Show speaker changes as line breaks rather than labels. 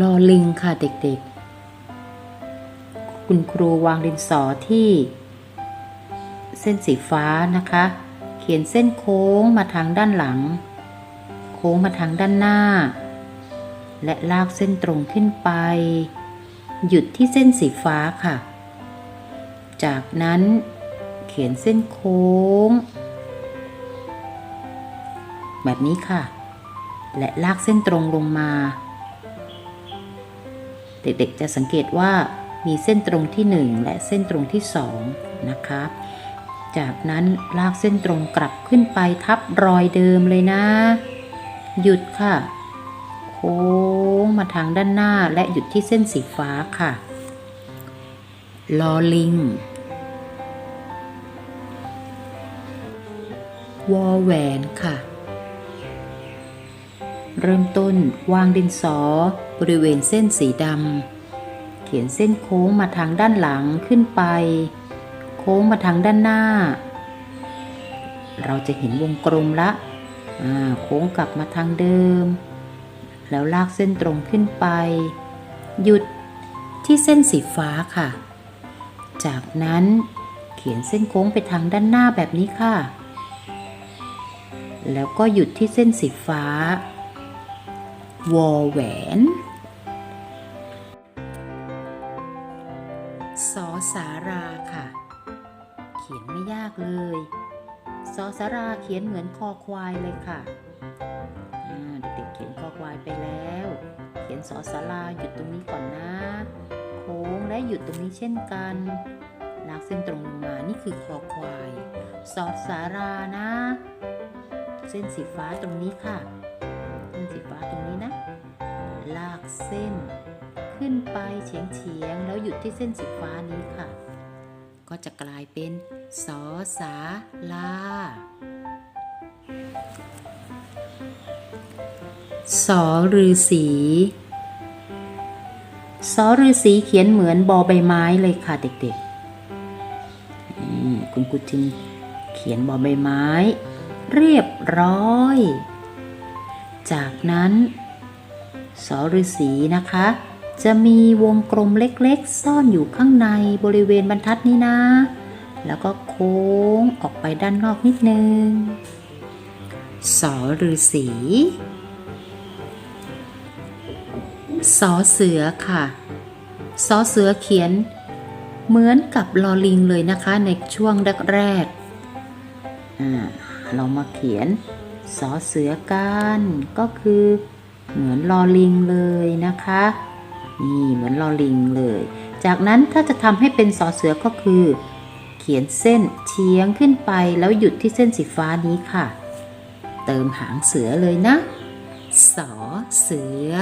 ลอลิงค่ะเด็กๆ คุณครูวางดินสอที่ เส้นสีฟ้านะคะ เขียนเส้นโค้งมาทางด้านหลัง โค้งมาทางด้านหน้า และลากเส้นตรงขึ้นไป หยุดที่เส้นสีฟ้าค่ะ จากนั้นเขียนเส้นโค้ง แบบนี้ค่ะ และลากเส้นตรงลงมา เด็กๆจะสังเกตว่ามีเส้นตรงที่ 1 และเส้นตรงที่2นะคะจากนั้นลากเส้นตรงกลับขึ้นไปทับรอยเดิมเลยนะ หยุดค่ะ โค้งมาทางด้านหน้าและหยุดที่เส้นสีฟ้าค่ะ ลอลิง วอแหวนค่ะ เริ่มต้นวางดินสอ บริเวณเส้นสีดำ เขียนเส้นโค้งมาทางด้านหลังขึ้นไป โค้งมาทางด้านหน้า เราจะเห็นวงกลมละโค้งกลับมาทางเดิม แล้วลากเส้นตรงขึ้นไป หยุดที่เส้นสีฟ้าค่ะ จากนั้นเขียนเส้นโค้งไปทางด้านหน้าแบบนี้ค่ะ แล้วก็หยุดที่เส้นสีฟ้า วอแหวนสอสาราค่ะ เขียนไม่ยากเลยสอสาราเขียนเหมือนคอควายเลยค่ะเด็กๆเขียนคอควายไปแล้ว เขียนสอสาราหยุดตรงนี้ก่อนนะ โค้งและหยุดตรงนี้เช่นกันลากเส้นตรงลงมา นี่คือคอควาย สอสารานะ เส้นสีฟ้าตรงนี้ค่ะ สีฟ้าตรงนี้นะ ลากเส้น ขึ้นไปเฉียงเฉียงๆแล้วหยุดที่เส้นสีฟ้านี้ค่ะ ก็จะกลายเป็นสอสาลาสอฤาษีสอฤาษีเขียนเหมือนบอใบไม้เลยค่ะเด็กๆคุณครูจินเขียนบอใบไม้ เรียบร้อย จากนั้นสอฤษีนะคะ จะมีวงกลมเล็กๆ ซ่อนอยู่ข้างในบริเวณบรรทัดนี้นะ แล้วก็โค้งออกไปด้านนอกนิดนึงสอฤษีสอเสือค่ะสอเสือเขียน เหมือนกับลอลิงเลยนะคะในช่วงแรกๆอ่าเรามาเขียน สอเสือกันก็คือเหมือนลอลิงเลยนะคะ นี่เหมือนลอลิงเลย จากนั้นถ้าจะทำให้เป็นสอเสือก็คือ เขียนเส้นเฉียงขึ้นไปแล้วหยุดที่เส้นสีฟ้านี้ค่ะ เติมหางเสือเลยนะ สอเสือ